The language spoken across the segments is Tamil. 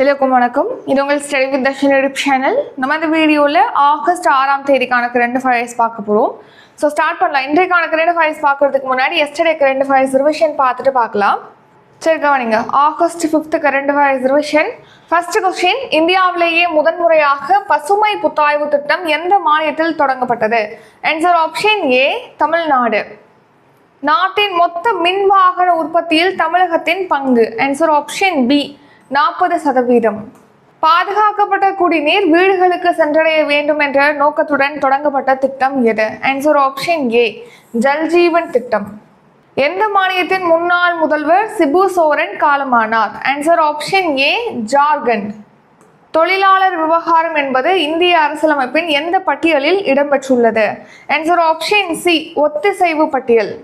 எல்லோருக்கும் வணக்கம். இது உங்கள் ஸ்டடி வித் தர்ஷன் சேனல் நம்ம இந்த வீடியோவில் ஆகஸ்ட் ஆறாம் தேதிக்கான ரெண்டு ஃபைல்ஸ் பார்க்க போகிறோம் ஸோ ஸ்டார்ட் பண்ணலாம். இன்றைக்கான ரெண்டு ஃபைல்ஸ் பார்க்கறதுக்கு முன்னாடி எஸ்டர்டேக்கு ரெண்டு ஃபைல்ஸ் ரிவிஷன் பார்த்துட்டு பார்க்கலாம். சரி கவனிங்க. August fifth current files revision first question இந்தியாவிலேயே முதன்முறையாக பசுமை புத்தாய்வு திட்டம் எந்த மாநிலத்தில் தொடங்கப்பட்டது? Answer option A Tamil Nadu. நாட்டின் மொத்த மின் வாகன உற்பத்தியில் தமிழகத்தின் பங்கு. ஆன்சர் ஆப்ஷன் பி நாற்பது சதவீதம். பாதுகாக்கப்பட்ட குடிநீர் வீடுகளுக்கு சென்றடைய வேண்டும் என்ற நோக்கத்துடன் தொடங்கப்பட்ட திட்டம் எது? ஆன்சர் ஆப்ஷன் ஏ ஜல்ஜீவன் திட்டம். எந்த மாநிலத்தின் முன்னாள் முதல்வர் சிபு சோரன் காலமானார்? Answer option A Jharkhand. தொழிலாளர் விவகாரம் என்பது இந்திய அரசியலமைப்பின் எந்த பட்டியலில் இடம்பெற்றுள்ளது? ஆன்சர் ஆப்ஷன் சி ஒத்திசைவு பட்டியல்.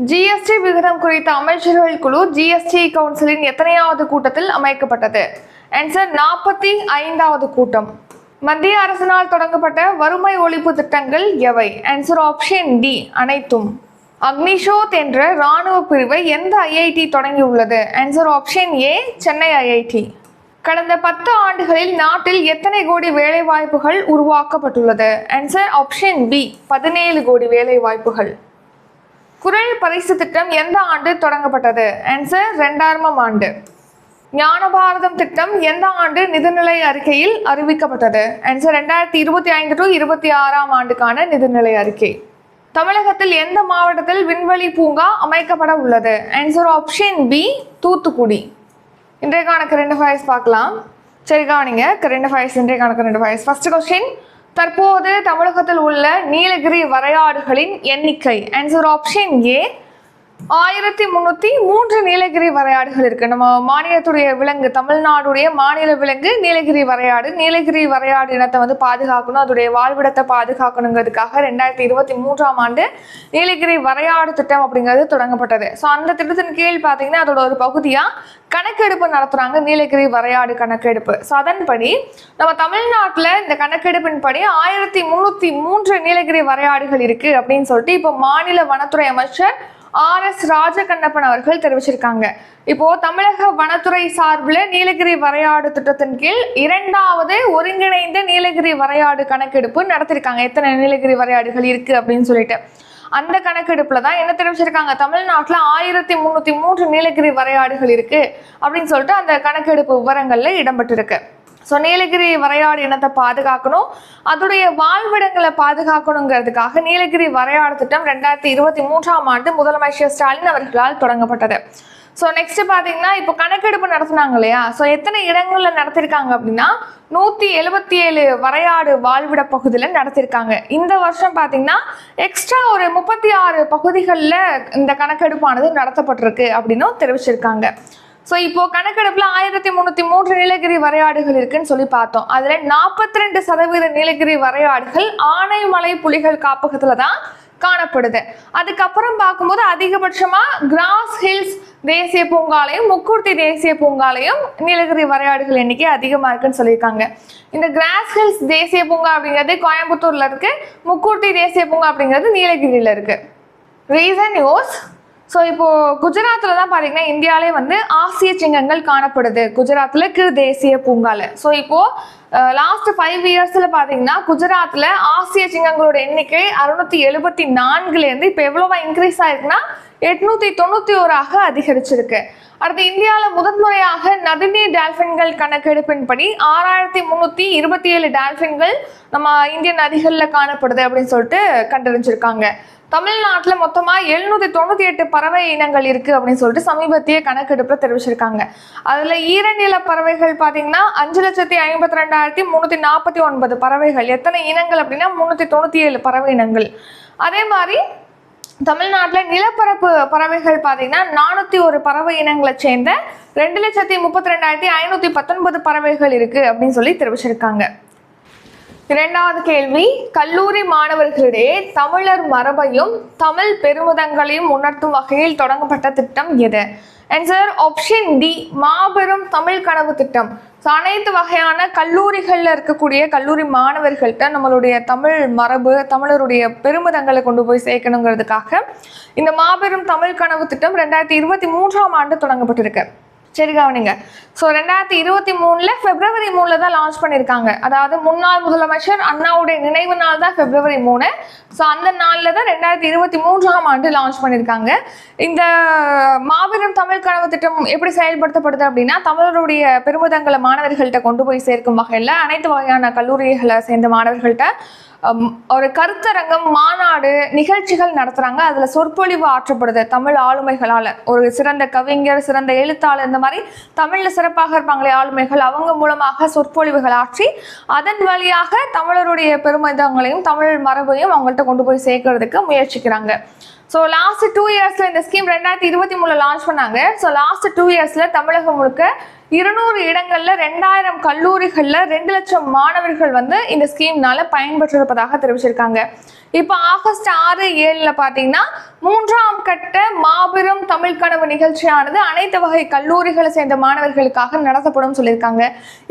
ஜிஎஸ்டி விகிதம் குறித்த அமைச்சர்கள் குழு ஜிஎஸ்டி கவுன்சிலின் எத்தனையாவது கூட்டத்தில் அமைக்கப்பட்டது? ஆன்சர் நாற்பத்தி ஐந்தாவது கூட்டம். மத்திய அரசினால் தொடங்கப்பட்ட வறுமை ஒழிப்பு திட்டங்கள் எவை? ஆன்சர் ஆப்ஷன் டி அனைத்தும். அக்னிஷோத் என்ற இராணுவ பிரிவை எந்த ஐஐடி தொடங்கியுள்ளது? Answer option A Chennai IIT கடந்த பத்து ஆண்டுகளில் நாட்டில் எத்தனை கோடி வேலைவாய்ப்புகள் உருவாக்கப்பட்டுள்ளது? ஆன்சர் ஆப்ஷன் பி பதினேழு கோடி வேலைவாய்ப்புகள். குரல் பரிசு திட்டம் எந்த ஆண்டு தொடங்கப்பட்டது? ஆன்சர் ரெண்டாயிரமாம் ஆண்டு. ஞான பாரதம் திட்டம் எந்த ஆண்டு நிதிநிலை அறிக்கையில் அறிவிக்கப்பட்டது? ஆன்சர் ரெண்டாயிரத்தி இருபத்தி ஐந்து டு இருபத்தி ஆறாம் ஆண்டுக்கான நிதிநிலை அறிக்கை. தமிழகத்தில் எந்த மாவட்டத்தில் விண்வெளி பூங்கா அமைக்கப்பட உள்ளது? Answer option B Thoothukudi. இன்றைக்கான கரண்ட் அஃபேர்ஸ் பார்க்கலாம். சரி கவனிங்க. கரண்ட் அஃபேர்ஸ் இன்றைக்கான கரண்ட் அஃபேர்ஸ் ஃபர்ஸ்ட் கொஸ்டின் தற்போது தமிழகத்தில் உள்ள நீலகிரி வரையாடுகளின் எண்ணிக்கை. ஆன்சர் ஆப்ஷன் ஏ ஆயிரத்தி முன்னூத்தி மூன்று நீலகிரி வரையாடுகள் இருக்கு. நம்ம மாநிலத்துடைய விலங்கு தமிழ்நாடுடைய மாநில விலங்கு நீலகிரி வரையாடு. நீலகிரி வரையாடு இனத்தை வந்து பாதுகாக்கணும். அதோடைய வாழ்விடத்தை பாதுகாக்கணுங்கிறதுக்காக ரெண்டாயிரத்தி இருபத்தி மூன்றாம் ஆண்டு நீலகிரி வரையாடு திட்டம் அப்படிங்கிறது தொடங்கப்பட்டது. ஸோ அந்த திட்டத்தின் கீழ் பார்த்தீங்கன்னா அதோட ஒரு பகுதியாக கணக்கெடுப்பு நடத்துகிறாங்க நீலகிரி வரையாடு கணக்கெடுப்பு. ஸோ அதன்படி நம்ம தமிழ்நாட்டில் இந்த கணக்கெடுப்பின் படி ஆயிரத்தி முந்நூற்றி மூன்று நீலகிரி வரையாடுகள் இருக்குது அப்படின்னு சொல்லிட்டு இப்போ மாநில வனத்துறை அமைச்சர் ஆர் எஸ் ராஜகண்ணப்பன் அவர்கள் தெரிவிச்சிருக்காங்க. இப்போ தமிழக வனத்துறை சார்பில் நீலகிரி வரையாடு திட்டத்தின் கீழ் இரண்டாவது ஒருங்கிணைந்த நீலகிரி வரையாடு கணக்கெடுப்பு நடத்திருக்காங்க. எத்தனை நீலகிரி வரையாடுகள் இருக்கு அப்படின்னு சொல்லிட்டு. அந்த கணக்கெடுப்புல தான் என்ன தெரிவிச்சிருக்காங்க? தமிழ்நாட்டில் ஆயிரத்தி முன்னூத்தி மூன்று நீலகிரி வரையாடுகள் இருக்கு அப்படின்னு சொல்லிட்டு அந்த கணக்கெடுப்பு விவரங்கள்ல இடம்பெற்றிருக்கு. ஸோ நீலகிரி வரையாடு இனத்தை பாதுகாக்கணும். அதோடைய வாழ்விடங்களை பாதுகாக்கணுங்கிறதுக்காக நீலகிரி வரையாடு திட்டம் ரெண்டாயிரத்தி இருபத்தி மூன்றாம் ஆண்டு முதலமைச்சர் ஸ்டாலின் அவர்களால் தொடங்கப்பட்டது. ஸோ நெக்ஸ்ட் பார்த்தீங்கன்னா இப்போ கணக்கெடுப்பு நடத்தினாங்க இல்லையா? ஸோ எத்தனை இடங்களில் நடத்திருக்காங்க அப்படின்னா நூற்றி எழுபத்தி ஏழு வரையாடு வாழ்விட பகுதியில் நடத்திருக்காங்க. இந்த வருஷம் பார்த்தீங்கன்னா எக்ஸ்ட்ரா ஒரு முப்பத்தி ஆறு பகுதிகளில் இந்த கணக்கெடுப்பானது நடத்தப்பட்டிருக்கு அப்படின்னும் தெரிவிச்சிருக்காங்க. ஸோ இப்போ கணக்கெடுப்பில் ஆயிரத்தி முந்நூற்றி மூன்று நீலகிரி வரையாடுகள் இருக்குன்னு சொல்லி பார்த்தோம். அதில் நாற்பத்தி ரெண்டு சதவீத நீலகிரி வரையாடுகள் ஆனைமலை புலிகள் காப்பகத்தில் தான் காணப்படுது. அதுக்கப்புறம் பார்க்கும்போது அதிகபட்சமாக கிராஸ் ஹில்ஸ் தேசிய பூங்காலையும் முக்கூர்த்தி தேசிய பூங்காலையும் நீலகிரி வரையாடுகள் எண்ணிக்கை அதிகமாக இருக்குன்னு சொல்லியிருக்காங்க. இந்த கிராஸ் ஹில்ஸ் தேசிய பூங்கா அப்படிங்கிறது கோயம்புத்தூரில் இருக்குது முக்கூர்த்தி தேசிய பூங்கா அப்படிங்கிறது நீலகிரியில் இருக்குது ரீசன் நியூஸ் ஸோ இப்போ குஜராத்தில் தான் பார்த்தீங்கன்னா இந்தியாவிலே வந்து ஆசிய சிங்கங்கள் காணப்படுது. குஜராத்தில் கிரு தேசிய பூங்கால. ஸோ இப்போ லாஸ்ட் ஃபைவ் இயர்ஸில் பார்த்தீங்கன்னா குஜராத்தில் ஆசிய சிங்கங்களோட எண்ணிக்கை அறுநூத்தி எழுபத்தி நான்குலேருந்து இப்போ எவ்வளோவா இன்க்ரீஸ் ஆயிருக்குன்னா எட்நூத்தி தொண்ணூற்றி ஓராக அதிகரிச்சிருக்கு. அடுத்து இந்தியாவில் முதன்முறையாக நதிநீர் டால்ஃபின்கள் கணக்கெடுப்பின்படி ஆறாயிரத்தி முந்நூற்றி இருபத்தி ஏழு டால்ஃபின்கள் நம்ம இந்திய நதிகளில் காணப்படுது அப்படின்னு சொல்லிட்டு கண்டறிஞ்சிருக்காங்க. தமிழ்நாட்டில் மொத்தமாக எழுநூற்றி தொண்ணூற்றி எட்டு பறவை இனங்கள் இருக்குது அப்படின்னு சொல்லிட்டு சமீபத்திய கணக்கெடுப்பில் தெரிவிச்சிருக்காங்க. அதில் ஈரநில பறவைகள் பார்த்தீங்கன்னா அஞ்சு லட்சத்தி ஐம்பத்தி ரெண்டாயிரத்தி முந்நூற்றி நாற்பத்தி ஒன்பது பறவைகள். எத்தனை இனங்கள் அப்படின்னா முந்நூற்றி தொண்ணூற்றி ஏழு பறவை இனங்கள். அதே மாதிரி தமிழ்நாட்டில் நிலப்பரப்பு பறவைகள் பார்த்தீங்கன்னா நானூற்றி ஒரு பறவை இனங்களை சேர்ந்த ரெண்டு லட்சத்தி முப்பத்தி ரெண்டாயிரத்தி ஐநூற்றி பத்தொன்பது பறவைகள் இருக்குது அப்படின்னு சொல்லி தெரிவிச்சிருக்காங்க. இரண்டாவது கேள்வி கல்லூரி மாணவர்களிடையே தமிழர் மரபையும் தமிழ் பெருமிதங்களையும் உணர்த்தும் வகையில் தொடங்கப்பட்ட திட்டம் எது? ஆன்சர் ஆப்ஷன் டி மாபெரும் தமிழ் கனவு திட்டம். ஸோ அனைத்து வகையான கல்லூரிகளில் இருக்கக்கூடிய கல்லூரி மாணவர்கள்ட்ட நம்மளுடைய தமிழ் மரபு தமிழருடைய பெருமிதங்களை கொண்டு போய் சேர்க்கணுங்கிறதுக்காக இந்த மாபெரும் தமிழ் கனவு திட்டம் ரெண்டாயிரத்தி இருபத்தி மூன்றாம் ஆண்டு தொடங்கப்பட்டிருக்கு. சரி கவனிங்க. ஸோ ரெண்டாயிரத்தி இருபத்தி மூணில் பிப்ரவரி மூணில் தான் லான்ச் பண்ணியிருக்காங்க அதாவது முன்னாள் முதலமைச்சர் அண்ணாவுடைய நினைவு நாள் தான் பிப்ரவரி மூணு. ஸோ அந்த நாளில் தான் ரெண்டாயிரத்தி இருபத்தி மூன்றாம் ஆண்டு லான்ச் பண்ணியிருக்காங்க இந்த மாபெரும் தமிழ் கனவு திட்டம் எப்படி செயல்படுத்தப்படுது அப்படின்னா தமிழருடைய பெருமிதங்களை மாணவர்கள்ட்ட கொண்டு போய் சேர்க்கும் வகையில் அனைத்து வகையான கல்லூரிகளை சேர்ந்த மாணவர்கள்ட்ட ஒரு கருத்தரங்கம் மாநாடு நிகழ்ச்சிகள் நடத்துறாங்க. அதுல சொற்பொழிவு ஆற்றப்படுது தமிழ் ஆளுமைகளால. ஒரு சிறந்த கவிஞர் சிறந்த எழுத்தாளர் இந்த மாதிரி தமிழ்ல சிறப்பாக இருப்பாங்களே ஆளுமைகள் அவங்க மூலமாக சொற்பொழிவுகள் ஆற்றி அதன் வழியாக தமிழருடைய பெருமிதங்களையும் தமிழ் மரபையும் அவங்கள்ட்ட கொண்டு போய் சேர்க்கறதுக்கு முயற்சிக்கிறாங்க. ஸோ லாஸ்ட் டூ இயர்ஸில் இந்த ஸ்கீம் ரெண்டாயிரத்தி இருபத்தி மூணில் லான்ச் பண்ணாங்க. ஸோ லாஸ்ட் டூ இயர்ஸில் தமிழகம் முழுக்க இருநூறு இடங்களில் ரெண்டாயிரம் கல்லூரிகளில் ரெண்டு லட்சம் மாணவர்கள் வந்து இந்த ஸ்கீம்னால பயன்பெற்றிருப்பதாக தெரிவிச்சிருக்காங்க. இப்போ ஆகஸ்ட் ஆறு ஏழில் பார்த்தீங்கன்னா மூன்றாம் கட்ட மாபெரும் தமிழ் கனவு நிகழ்ச்சியானது அனைத்து வகை கல்லூரிகளை சேர்ந்த மாணவர்களுக்காக நடத்தப்படும் சொல்லியிருக்காங்க.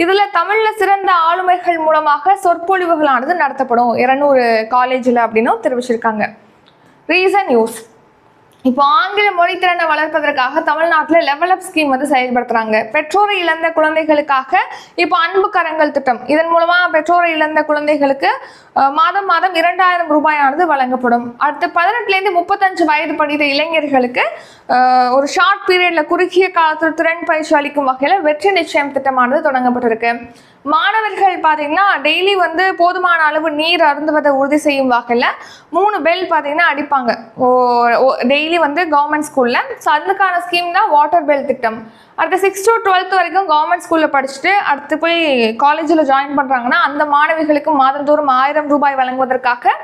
இதில் தமிழில் சிறந்த ஆளுமைகள் மூலமாக சொற்பொழிவுகளானது நடத்தப்படும். இருநூறு காலேஜில் அப்படின்னும் தெரிவிச்சிருக்காங்க. ரீசன் நியூஸ் இப்போ ஆங்கில மொழித்திறனை வளர்ப்பதற்காக தமிழ்நாட்டில் லெவல் அப் ஸ்கீம் வந்து செயல்படுத்துறாங்க. பெற்றோரை இழந்த குழந்தைகளுக்காக இப்போ அன்பு கரங்கள் திட்டம். இதன் மூலமா பெற்றோரை இழந்த குழந்தைகளுக்கு மாதம் மாதம் இரண்டாயிரம் ரூபாயானது வழங்கப்படும். அடுத்து பதினெட்டுலேருந்து முப்பத்தஞ்சு வயது படித்த இளைஞர்களுக்கு ஒரு ஷார்ட் பீரியட்ல குறுகிய காலத்தில் திறன் பயிற்சி அளிக்கும் வகையில் வெற்றி நிச்சயம் திட்டமானது தொடங்கப்பட்டிருக்கு. மாணவர்கள் பார்த்தீங்கன்னா டெய்லி வந்து போதுமான அளவு நீர் அருந்துவதை உறுதி செய்யும் வகையில் மூணு பெல் பார்த்தீங்கன்னா அடிப்பாங்க. ஓ டெய்லி வந்து கவர்மெண்ட் ஸ்கூலில் ஸோ அதுக்கான ஸ்கீம் தான் வாட்டர் பெல் திட்டம். அடுத்து சிக்ஸ் டு டுவெல்த் வரைக்கும் கவர்மெண்ட் ஸ்கூலில் படிச்சுட்டு அடுத்து போய் காலேஜில் ஜாயின் பண்ணுறாங்கன்னா அந்த மாணவிகளுக்கு மாதந்தோறும் ஆயிரம் ரூபாய் வழங்குவதற்காக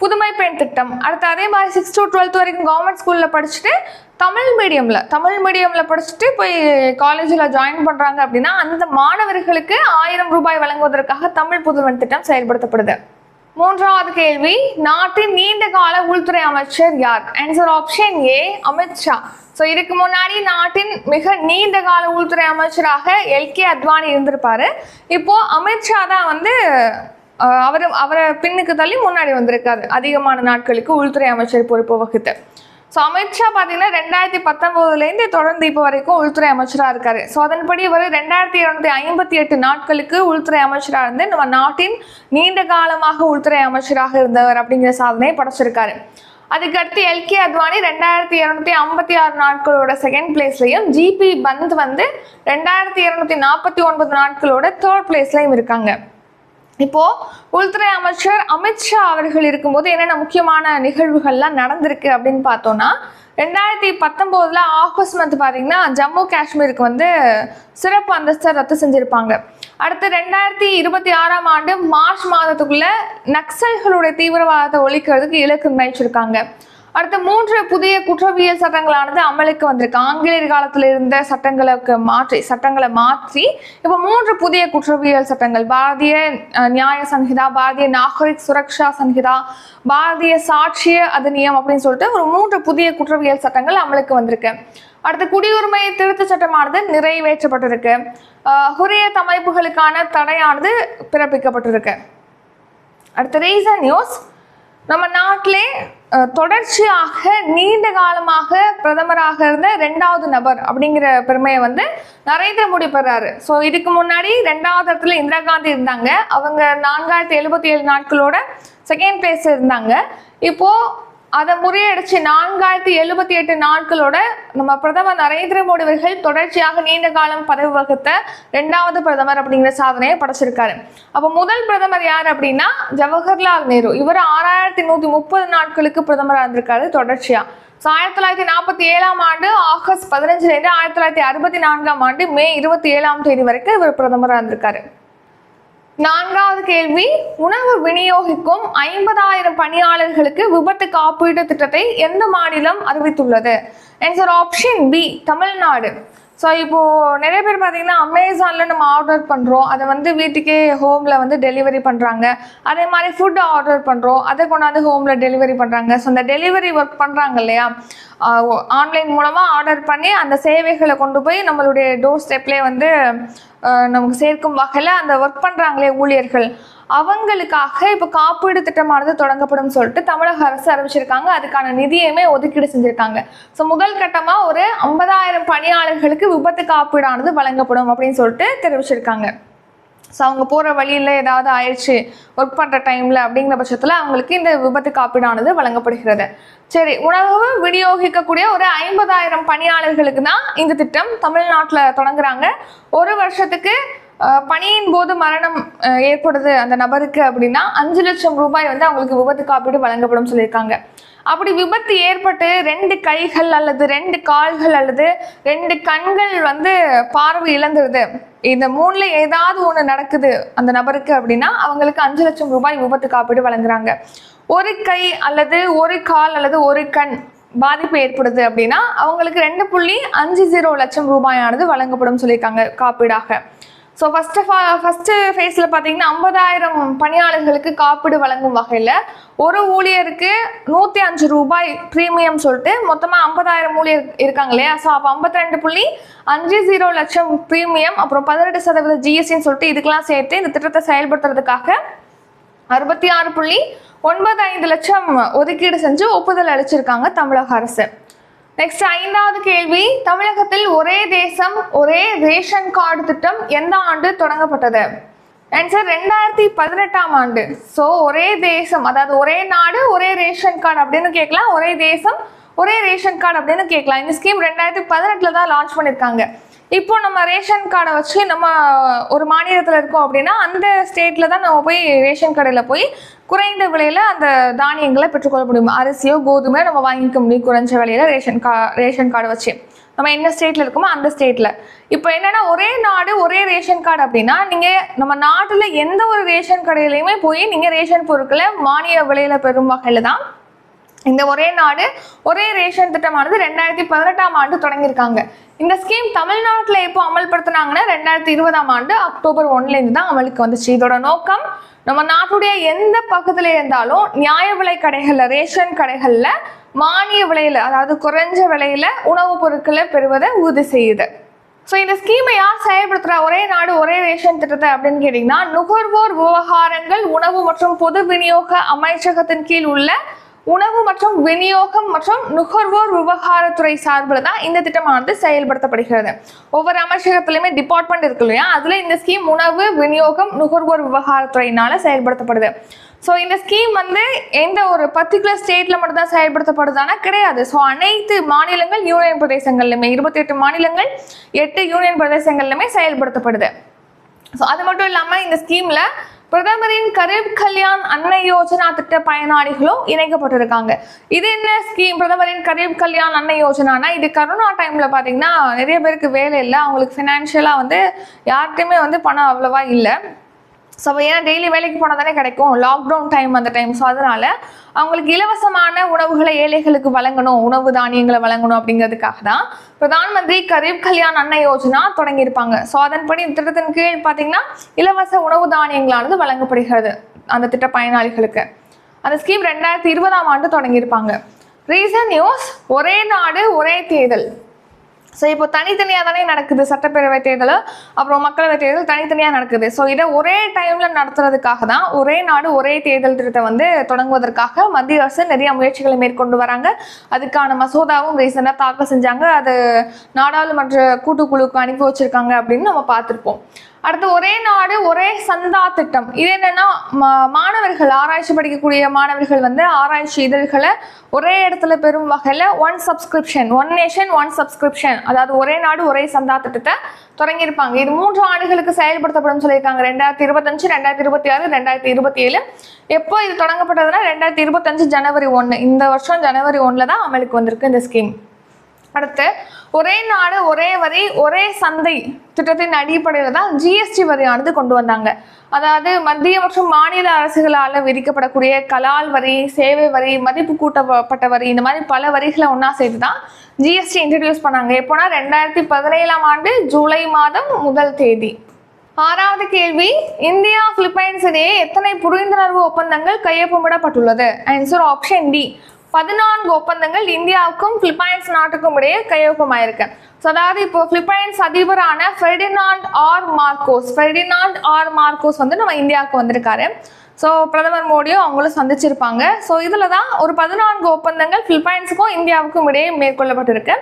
புதுமை பெண் திட்டம். அடுத்து அதே மாதிரி சிக்ஸ் டு டுவெல்த் வரைக்கும் கவர்மெண்ட் ஸ்கூலில் படிச்சுட்டு தமிழ் மீடியமில் தமிழ் மீடியமில் படிச்சுட்டு போய் காலேஜில் ஜாயின் பண்ணுறாங்க அப்படின்னா அந்த மாணவர்களுக்கு ஆயிரம் ரூபாய் வழங்குவதற்காக தமிழ் புதுவன் திட்டம் செயல்படுத்தப்படுது. மூன்றாவது கேள்வி நாட்டின் நீண்ட கால உள்துறை அமைச்சர் யார்? Answer option A Amit Shah so இதுக்கு முன்னாடி நாட்டின் மிக நீண்ட கால உள்துறை அமைச்சராக எல்கே அத்வானி இருந்திருப்பாரு. இப்போ அமித்ஷா தான் வந்து அவர் அவரை பின்னுக்கு தள்ளி முன்னாடி வந்திருக்காரு அதிகமான நாட்களுக்கு உள்துறை அமைச்சர் பொறுப்பு வகுத்து. ஸோ அமித்ஷா பார்த்தீங்கன்னா ரெண்டாயிரத்தி பத்தொம்போதுலேருந்து தொடர்ந்து இப்போ வரைக்கும் உள்துறை அமைச்சராக இருக்காரு. ஸோ அதன்படி இவர் ரெண்டாயிரத்தி இரநூத்தி ஐம்பத்தி எட்டு நாட்களுக்கு உள்துறை அமைச்சராக இருந்து நம்ம நாட்டின் நீண்ட காலமாக உள்துறை அமைச்சராக இருந்தவர் அப்படிங்கிற சாதனையை படைச்சிருக்காரு. அதுக்கடுத்து எல்கே அத்வானி ரெண்டாயிரத்தி இரநூத்தி ஐம்பத்தி ஆறு நாட்களோட செகண்ட் பிளேஸ்லையும் ஜிபி பந்த் வந்து ரெண்டாயிரத்தி இரநூத்தி நாற்பத்தி ஒன்பது நாட்களோட தேர்ட் பிளேஸ்லையும் இருக்காங்க. இப்போது உள்துறை அமைச்சர் அமித்ஷா அவர்கள் இருக்கும்போது என்னென்ன முக்கியமான நிகழ்வுகள்லாம் நடந்திருக்கு அப்படின்னு பார்த்தோன்னா ரெண்டாயிரத்தி பத்தொம்போதில் ஆகஸ்ட் மந்த் பார்த்தீங்கன்னா ஜம்மு காஷ்மீருக்கு வந்து சிறப்பு அந்தஸ்தை ரத்து செஞ்சுருப்பாங்க. அடுத்து ரெண்டாயிரத்தி இருபத்தி ஆறாம் ஆண்டு மார்ச் மாதத்துக்குள்ளே நக்சல்களுடைய தீவிரவாதத்தை ஒழிக்கிறதுக்கு இலக்கு நிர்ணயிச்சிருக்காங்க. அடுத்து மூன்று புதிய குற்றவியல் சட்டங்களானது அமலுக்கு வந்திருக்கு. ஆங்கிலேயர் காலத்தில் இருந்த சட்டங்களுக்கு மாற்றி சட்டங்களை மாற்றி இப்போ மூன்று புதிய குற்றவியல் சட்டங்கள். பாரதிய நியாய சங்கிதா பாரதிய நாகரிக் சுரக்ஷா சங்கிதா பாரதிய சாட்சிய அதிநியம் அப்படின்னு சொல்லிட்டு ஒரு மூன்று புதிய குற்றவியல் சட்டங்கள் அமலுக்கு வந்திருக்கு. அடுத்து குடியுரிமை திருத்த சட்டமானது நிறைவேற்றப்பட்டிருக்கு. ஹுரியத் அமைப்புகளுக்கான தடையானது பிறப்பிக்கப்பட்டிருக்கு. அடுத்த ரீசன் நியூஸ். நம்ம நாட்டிலே தொடர்ச்சியாக நீண்ட காலமாக பிரதமராக இருந்த ரெண்டாவது நபர் அப்படிங்கிற பெருமையை வந்து நரேந்திர மோடி பெறாரு. ஸோ இதுக்கு முன்னாடி ரெண்டாவது இடத்துல இந்திரா காந்தி இருந்தாங்க. அவங்க நான்காயிரத்தி எழுபத்தி ஏழு நாட்களோட செகண்ட் பிளேஸ் இருந்தாங்க. இப்போ அதை முறியடிச்சு நான்காயிரத்தி எழுபத்தி எட்டு நாட்களோட நம்ம பிரதமர் நரேந்திர மோடி அவர்கள் தொடர்ச்சியாக நீண்ட காலம் பதவி வகுத்த ரெண்டாவது பிரதமர் அப்படிங்கிற சாதனையை படைச்சிருக்காரு. அப்போ முதல் பிரதமர் யார் அப்படின்னா ஜவஹர்லால் நேரு. இவர் ஆறாயிரத்தி நூற்றி முப்பது நாட்களுக்கு பிரதமராக இருந்திருக்காரு தொடர்ச்சியா. ஸோ ஆயிரத்தி தொள்ளாயிரத்தி நாற்பத்தி ஏழாம் ஆண்டு ஆகஸ்ட் பதினஞ்சுலேருந்து ஆயிரத்தி தொள்ளாயிரத்தி அறுபத்தி நான்காம் ஆண்டு மே இருபத்தி ஏழாம் தேதி வரைக்கும் இவர் பிரதமராக இருந்திருக்காரு. நான்காவது கேள்வி உணவு விநியோகிக்கும் ஐம்பதாயிரம் பணியாளர்களுக்கு விபத்து காப்பீட்டு திட்டத்தை எந்த மாநிலம் அறிவித்துள்ளது? Answer option B Tamil Nadu. So இப்போது நிறைய பேர் பார்த்தீங்கன்னா அமேசானில் நம்ம ஆர்டர் பண்ணுறோம் அதை வந்து வீட்டுக்கே ஹோமில் வந்து டெலிவரி பண்ணுறாங்க அதே மாதிரி ஃபுட் ஆர்டர் பண்ணுறோம் அதை கொண்டாந்து ஹோமில் டெலிவரி பண்ணுறாங்க ஸோ அந்த டெலிவரி ஒர்க் பண்ணுறாங்க இல்லையா? ஆன்லைன் மூலமாக ஆர்டர் பண்ணி அந்த சேவைகளை கொண்டு போய் நம்மளுடைய டோர் ஸ்டெப்லேயே வந்து நமக்கு சேர்க்கும் வகையில் அந்த ஒர்க் பண்ணுறாங்களே ஊழியர்கள். அவங்களுக்காக இப்போ காப்பீடு திட்டமானது தொடங்கப்படும் சொல்லிட்டு தமிழக அரசு அறிவிச்சிருக்காங்க. அதுக்கான நிதியுமே ஒதுக்கீடு செஞ்சுருக்காங்க. ஸோ முதல் கட்டமாக ஒரு ஐம்பதாயிரம் பணியாளர்களுக்கு விபத்து காப்பீடானது வழங்கப்படும் அப்படின்னு சொல்லிட்டு தெரிவிச்சிருக்காங்க. ஸோ அவங்க போகிற வழியில் ஏதாவது ஆயிடுச்சு ஒர்க் பண்ணுற டைமில் அப்படிங்கிற பட்சத்தில் அவங்களுக்கு இந்த விபத்து காப்பீடானது வழங்கப்படுகிறது. சரி உணவு விநியோகிக்கக்கூடிய ஒரு ஐம்பதாயிரம் பணியாளர்களுக்கு தான் இந்த திட்டம் தமிழ்நாட்டில் தொடங்குறாங்க. ஒரு வருஷத்துக்கு பணியின் போது மரணம் ஏற்படுது அந்த நபருக்கு அப்படின்னா அஞ்சு லட்சம் ரூபாய் வந்து அவங்களுக்கு விபத்து காப்பீடு வழங்கப்படும் சொல்லியிருக்காங்க. அப்படி விபத்து ஏற்பட்டு ரெண்டு கைகள் அல்லது ரெண்டு கால்கள் அல்லது ரெண்டு கண்கள் வந்து பார்வை இழந்துருது. இந்த மூணுல ஏதாவது ஒன்று நடக்குது அந்த நபருக்கு அப்படின்னா அவங்களுக்கு அஞ்சு லட்சம் ரூபாய் விபத்து காப்பீடு வழங்குறாங்க. ஒரு கை அல்லது ஒரு கால் அல்லது ஒரு கண் பாதிப்பு ஏற்படுது அப்படின்னா அவங்களுக்கு ரெண்டு புள்ளி அஞ்சு ஜீரோ லட்சம் ரூபாயானது வழங்கப்படும் சொல்லியிருக்காங்க காப்பீடாக. So first of all first ஃபேஸில் பார்த்தீங்கன்னா ஐம்பதாயிரம் பணியாளர்களுக்கு காப்பீடு வழங்கும் வகையில் ஒரு ஊழியருக்கு நூற்றி அஞ்சு ரூபாய் ப்ரீமியம் சொல்லிட்டு மொத்தமாக ஐம்பதாயிரம் ஊழியர் இருக்காங்க இல்லையா? ஸோ அப்போ ஐம்பத்தி ரெண்டு புள்ளி அஞ்சு ஜீரோ லட்சம் ப்ரீமியம் அப்புறம் பதினெட்டு சதவீத ஜிஎஸ்டின்னு சொல்லிட்டு இதுக்கெல்லாம் சேர்த்து இந்த திட்டத்தை செயல்படுத்துறதுக்காக அறுபத்தி ஆறு புள்ளி ஒன்பது ஐந்து லட்சம் ஒதுக்கீடு செஞ்சு ஒப்புதல் அளிச்சிருக்காங்க தமிழக அரசு. நெக்ஸ்ட் ஐந்தாவது கேள்வி. தமிழகத்தில் ஒரே தேசம் ஒரே ரேஷன் கார்டு திட்டம் எந்த ஆண்டு தொடங்கப்பட்டது? ஆன்சர் ரெண்டாயிரத்தி பதினெட்டாம் ஆண்டு. ஸோ ஒரே தேசம் அதாவது ஒரே நாடு ஒரே ரேஷன் கார்டு அப்படின்னு கேட்கலாம். ஒரே தேசம் ஒரே ரேஷன் கார்டு அப்படின்னு கேட்கலாம். இந்த ஸ்கீம் ரெண்டாயிரத்தி பதினெட்டில் தான் லான்ச் பண்ணியிருக்காங்க இப்போ நம்ம ரேஷன் கார்டை வச்சு நம்ம ஒரு மாநிலத்தில் இருக்கோம் அப்படின்னா அந்த ஸ்டேட்டில் தான் நம்ம போய் ரேஷன் கடையில் போய் குறைந்த விலையில் அந்த தானியங்களை பெற்றுக்கொள்ள முடியும். அரிசியோ கோதுமையோ நம்ம வாங்கிக்க முடியும். குறைஞ்ச விலையில் ரேஷன் கா ரேஷன் கார்டு வச்சு. நம்ம என்ன ஸ்டேட்டில் இருக்கோமோ அந்த ஸ்டேட்டில் இப்போ என்னென்னா ஒரே நாடு ஒரே ரேஷன் கார்டு அப்படின்னா நீங்கள் நம்ம நாட்டில் எந்த ஒரு ரேஷன் கடையிலையுமே போய் நீங்கள் ரேஷன் பொருட்களை மானிய விலையில் பெறும் வகையில் தான் இந்த ஒரே நாடு ஒரே ரேஷன் திட்டமானது ரெண்டாயிரத்தி பதினெட்டாம் ஆண்டு தொடங்கியிருக்காங்க. இந்த ஸ்கீம் தமிழ்நாட்டில் எப்போ அமல்படுத்தினாங்கன்னா ரெண்டாயிரத்தி இருபதாம் ஆண்டு அக்டோபர் ஒன்லேருந்து தான் அமலுக்கு வந்துச்சு. இதோட நோக்கம் நம்ம நாட்டுடைய எந்த பக்கத்துல இருந்தாலும் நியாய விலை கடைகளில் ரேஷன் கடைகளில் மானிய விலையில் அதாவது குறைஞ்ச விலையில் உணவுப் பொருட்களை பெறுவதை உறுதி செய்யுது. ஸோ இந்த ஸ்கீமை யார் செயல்படுத்துகிற ஒரே நாடு ஒரே ரேஷன் திட்டத்தை அப்படின்னு கேட்டிங்கன்னா நுகர்வோர் விவகாரங்கள் உணவு மற்றும் பொது விநியோக அமைச்சகத்தின் கீழ் உள்ள உணவு மற்றும் விநியோகம் மற்றும் நுகர்வோர் விவகாரத்துறை சார்பில் தான் இந்த திட்டமானது செயல்படுத்தப்படுகிறது. ஒவ்வொரு அமைச்சகத்திலுமே டிபார்ட்மெண்ட் இருக்கு இல்லையா? அதில் இந்த ஸ்கீம் உணவு விநியோகம் நுகர்வோர் விவகாரத்துறையினால செயல்படுத்தப்படுது. ஸோ இந்த ஸ்கீம் வந்து எந்த ஒரு பர்டிகுலர் ஸ்டேட்டில் மட்டும்தான் செயல்படுத்தப்படுதானா? கிடையாது. ஸோ அனைத்து மாநிலங்கள் யூனியன் பிரதேசங்கள்லையுமே இருபத்தி எட்டு மாநிலங்கள் எட்டு யூனியன் பிரதேசங்கள்லையுமே செயல்படுத்தப்படுது. ஸோ அது மட்டும் இல்லாமல் இந்த ஸ்கீமில் பிரதமரின் கரீப் கல்யாண் அன்னை யோஜனா திட்ட பயனாளிகளும் இணைக்கப்பட்டிருக்காங்க. இது என்ன ஸ்கீம் பிரதமரின் கரீப் கல்யாண் அன்னை யோஜனானா? இது கரோனா டைமில் பார்த்தீங்கன்னா நிறைய பேருக்கு வேலை இல்லை. அவங்களுக்கு ஃபினான்ஷியலாக வந்து யார்கிட்டையுமே வந்து பணம் அவ்வளோவா இல்லை. ஸோ ஏன்னா டெய்லி வேலைக்கு போனால் தானே கிடைக்கும்? லாக்டவுன் டைம் அந்த டைம் ஸோ அதனால அவங்களுக்கு இலவசமான உணவுகளை ஏழைகளுக்கு வழங்கணும் உணவு தானியங்களை வழங்கணும் அப்படிங்கிறதுக்காக தான் பிரதான் மந்திரி கரீப் கல்யாண் அன்ன யோஜனா தொடங்கியிருப்பாங்க. ஸோ அதன்படி இந்த திட்டத்தின் கீழ் பார்த்தீங்கன்னா இலவச உணவு தானியங்களானது வழங்கப்படுகிறது அந்த திட்ட பயனாளிகளுக்கு. அந்த ஸ்கீம் ரெண்டாயிரத்தி இருபதாம் ஆண்டு தொடங்கியிருப்பாங்க. ரீசன் நியூஸ் ஒரே நாடு ஒரே தேர்தல். ஸோ இப்போ தனித்தனியாக தானே நடக்குது சட்டப்பேரவை தேர்தல் அப்புறம் மக்களவை தேர்தல் தனித்தனியாக நடக்குது. ஸோ இதை ஒரே டைமில் நடத்துறதுக்காக தான் ஒரே நாடு ஒரே தேர்தல் திட்டத்தை வந்து தொடங்குவதற்காக மத்திய அரசு நிறைய முயற்சிகளை மேற்கொண்டு வராங்க. அதுக்கான மசோதாவும் ரீசெண்டாக தாக்கல் செஞ்சாங்க. அது நாடாளுமன்ற கூட்டுக்குழுக்கு அனுப்பி வச்சிருக்காங்க அப்படின்னு நம்ம பார்த்துருப்போம். அடுத்து ஒரே நாடு ஒரே சந்தா திட்டம். இது என்னன்னா மா- மாணவர்கள் ஆராய்ச்சி படிக்கக்கூடிய மாணவர்கள் வந்து ஆராய்ச்சி இதழ்களை ஒரே இடத்துல பெறும் வகையில் one subscription one nation one subscription அதாவது ஒரே நாடு ஒரே சந்தா திட்டத்தை தொடங்கியிருப்பாங்க. இது மூன்று ஆண்டுகளுக்கு செயல்படுத்தப்படும் சொல்லியிருக்காங்க. ரெண்டாயிரத்தி இருபத்தஞ்சு ரெண்டாயிரத்தி இருபத்தி ஆறு ரெண்டாயிரத்தி இருபத்தி ஏழு. எப்போ இது தொடங்கப்பட்டதுன்னா ரெண்டாயிரத்தி இருபத்தஞ்சு ஜனவரி ஒன்று இந்த வருஷம் ஜனவரி ஒன்றில் தான் அமலுக்கு வந்திருக்கு இந்த ஸ்கீம் அடுத்து ஒரே நாடு ஒரே வரி ஒரே சந்தை திட்டத்தின் அடிப்படையில் தான் ஜிஎஸ்டி வரியானது கொண்டு வந்தாங்க. அதாவது மத்திய மற்றும் மாநில அரசுகளால் விதிக்கப்படக்கூடிய கலால் வரி சேவை வரி மதிப்பு கூட்டப்பட்ட வரி இந்த மாதிரி பல வரிகளை ஒன்றா சேர்த்து தான் ஜிஎஸ்டி இன்ட்ரடியூஸ் பண்ணாங்க. எப்போனா ரெண்டாயிரத்தி பதினேழாம் ஆண்டு ஜூலை மாதம் முதல் தேதி. ஆறாவது கேள்வி இந்தியா பிலிப்பைன்ஸ் இடையே எத்தனை புரிந்துணர்வு ஒப்பந்தங்கள் கையொப்பமிடப்பட்டுள்ளது? ஆன்சர் ஆப்ஷன் டி பதினான்கு ஒப்பந்தங்கள் இந்தியாவுக்கும் பிலிப்பைன்ஸ் நாட்டுக்கும் இடையே கையொப்பமாயிருக்கு. ஸோ அதாவது இப்போ Philippines அதிபரான Ferdinand R Marcos Ferdinand R Marcos வந்து நம்ம இந்தியாவுக்கு வந்திருக்காரு. ஸோ பிரதமர் மோடியும் அவங்களும் சந்திச்சிருப்பாங்க. ஸோ இதில் தான் ஒரு பதினான்கு ஒப்பந்தங்கள் பிலிப்பைன்ஸுக்கும் இந்தியாவுக்கும் இடையே மேற்கொள்ளப்பட்டிருக்கு.